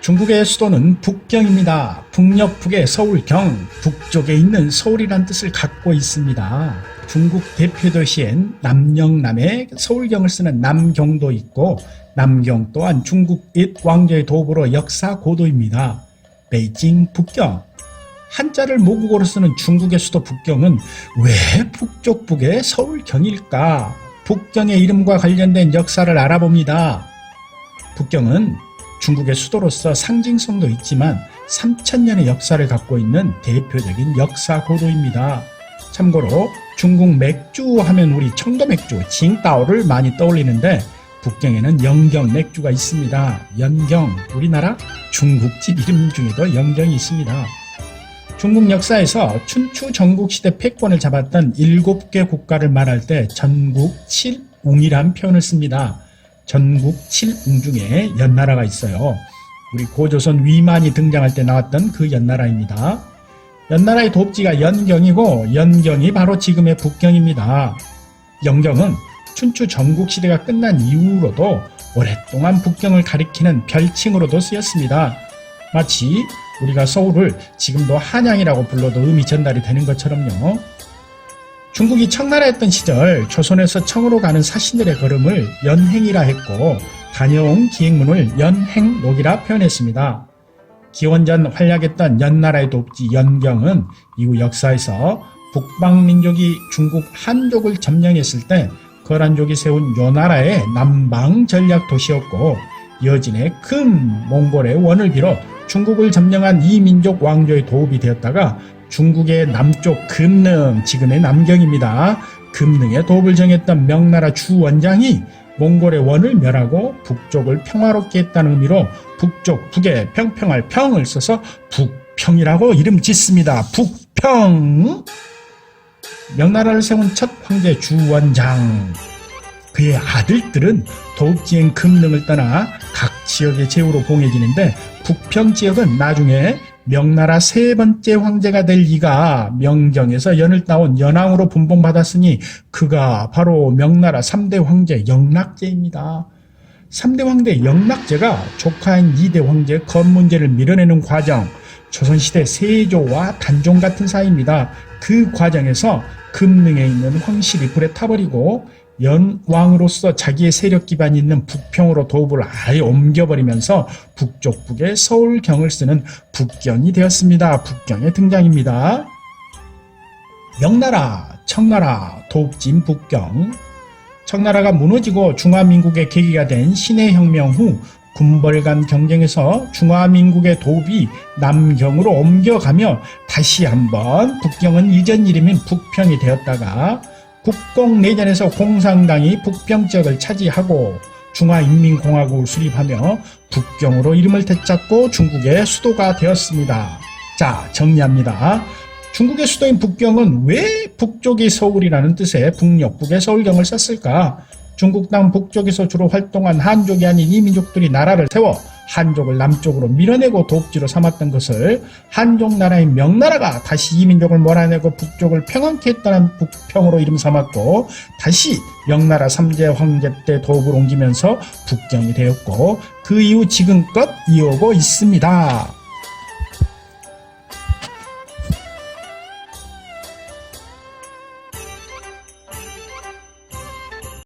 중국의 수도는 북경입니다. 북녘북의 서울경, 북쪽에 있는 서울이란 뜻을 갖고 있습니다. 중국 대표 도시엔 남영남에 서울경을 쓰는 남경도 있고 남경 또한 중국 옛 왕조의 도읍으로 역사 고도입니다. 베이징 북경. 한자를 모국어로 쓰는 중국의 수도 북경은 왜 북쪽 북의 서울경일까? 북경의 이름과 관련된 역사를 알아봅니다. 북경은 중국의 수도로서 상징성도 있지만 3천년의 역사를 갖고 있는 대표적인 역사 고도입니다. 참고로 중국 맥주 하면 우리 청도 맥주 징따오를 많이 떠올리는데 북경에는 영경 맥주가 있습니다. 연경 우리나라 중국집 이름 중에도 영경이 있습니다. 중국 역사에서 춘추 전국시대 패권을 잡았던 7개 국가를 말할 때 전국 칠웅이란 표현을 씁니다. 전국 칠웅 중에 연나라가 있어요. 우리 고조선 위만이 등장할 때 나왔던 그 연나라입니다. 연나라의 돕지가 연경이고 연경이 바로 지금의 북경입니다. 영경은 춘추 전국 시대가 끝난 이후로도 오랫동안 북경을 가리키는 별칭으로도 쓰였습니다. 마치 우리가 서울을 지금도 한양이라고 불러도 의미 전달이 되는 것처럼요. 중국이 청나라였던 시절 조선에서 청으로 가는 사신들의 걸음을 연행이라 했고 다녀온 기행문을 연행록이라 표현했습니다. 기원전 활약했던 연나라의 돕지 연경은 이후 역사에서 북방민족이 중국 한족을 점령했을 때 거란족이 세운 요나라의 남방 전략 도시였고 여진의 큰 몽골의 원을 빌어 중국을 점령한 이 민족 왕조의 도읍이 되었다가 중국의 남쪽 금능, 지금의 남경입니다. 금능의 도읍을 정했던 명나라 주 원장이 몽골의 원을 멸하고 북쪽을 평화롭게 했다는 의미로 북쪽, 북에 평평할 평을 써서 북평이라고 이름 짓습니다. 북평! 명나라를 세운 첫 황제 주원장. 그의 아들들은 도읍지행 금능을 떠나 각 지역의 제후로 봉해지는데 북평 지역은 나중에 명나라 세 번째 황제가 될 이가 명정에서 연을 따온 연왕으로 분봉받았으니 그가 바로 명나라 3대 황제 영락제입니다. 3대 황제 영락제가 조카인 2대 황제 건문제를 밀어내는 과정, 조선시대 세조와 단종 같은 사이입니다. 그 과정에서 금능에 있는 황실이 불에 타버리고 연왕으로서 자기의 세력 기반이 있는 북평으로 도읍을 아예 옮겨버리면서 북쪽 북의 서울경을 쓰는 북경이 되었습니다. 북경의 등장입니다. 명나라, 청나라, 도읍진 북경. 청나라가 무너지고 중화민국의 계기가 된 신해혁명 후 군벌 간 경쟁에서 중화민국의 도읍이 남경으로 옮겨가며 다시 한번 북경은 이전 이름인 북평이 되었다가 국공 내전에서 공산당이 북평 지역을 차지하고 중화인민공화국을 수립하며 북경으로 이름을 되찾고 중국의 수도가 되었습니다. 자, 정리합니다. 중국의 수도인 북경은 왜 북쪽이 서울이라는 뜻의 북녘북의 서울경을 썼을까? 중국 땅 북쪽에서 주로 활동한 한족이 아닌 이 민족들이 나라를 세워 한족을 남쪽으로 밀어내고 도읍지로 삼았던 것을 한족 나라인 명나라가 다시 이 민족을 몰아내고 북쪽을 평안케 했다는 북평으로 이름 삼았고 다시 명나라 3제 황제 때 도읍을 옮기면서 북경이 되었고 그 이후 지금껏 이어오고 있습니다.